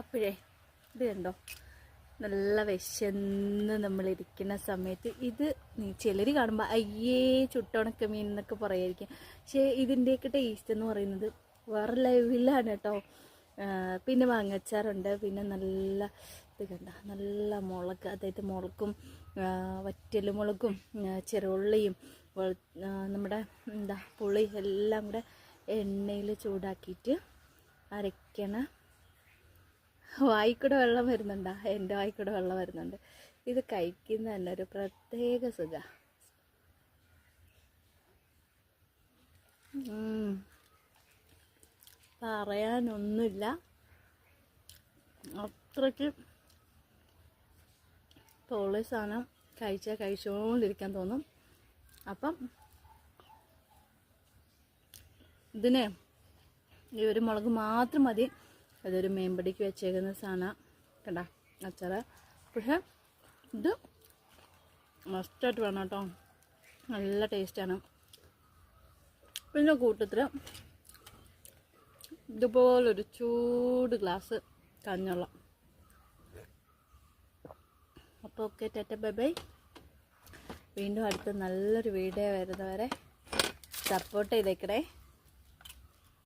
അപ്പോഴേ ഇത് കണ്ടോ? നല്ല വിശന്ന് നമ്മളിരിക്കുന്ന സമയത്ത് ഇത് ചിലർ കാണുമ്പോൾ അയ്യേ ചുട്ടുണക്ക മീൻ എന്നൊക്കെ പറയായിരിക്കും. പക്ഷേ ഇതിന്റെയൊക്കെ ടേസ്റ്റ് എന്ന് പറയുന്നത് വേറെ ലെവലാണ് കേട്ടോ. പിന്നെ മാങ്ങച്ചാറുണ്ട്. പിന്നെ നല്ല ഇത് കണ്ട? നല്ല മുളക് അതായത് മുളകും വറ്റലുമുളകും ചെറുള്ളിയും നമ്മുടെ എന്താ പുളി എല്ലാം കൂടെ എണ്ണയിൽ ചൂടാക്കിയിട്ട് അരയ്ക്കണ വായിക്കൂടെ വെള്ളം വരുന്നുണ്ടാ? എന്റെ വായിക്കൂടെ വെള്ളം വരുന്നുണ്ട്. ഇത് കഴിക്കുന്ന തന്നെ ഒരു പ്രത്യേക സുഖ. പറയാനൊന്നുമില്ല. അത്രയ്ക്ക് തോളി സാധനം കഴിച്ചാൽ കഴിച്ചുകൊണ്ടിരിക്കാൻ തോന്നും. അപ്പം ഇതിനെ ഈ ഒരു മുളക് മാത്രം മതി. അതൊരു മേമ്പടിക്ക് വെച്ചേക്കുന്ന സാധനം. കണ്ട അച്ചാറ്. പക്ഷേ ഇത് മസ്റ്റായിട്ട് വേണം കേട്ടോ. നല്ല ടേസ്റ്റാണ് പിന്നെ കൂട്ടത്തിൽ ഇതുപോലൊരു ചൂട് ഗ്ലാസ് കഞ്ഞുള്ള. അപ്പോൾ ഓക്കെ ടെറ്റ ബൈ ബൈ. വീണ്ടും അടുത്ത് നല്ലൊരു വീഡിയോ വരുന്നവരെ സപ്പോർട്ട് ചെയ്തേക്കണേ.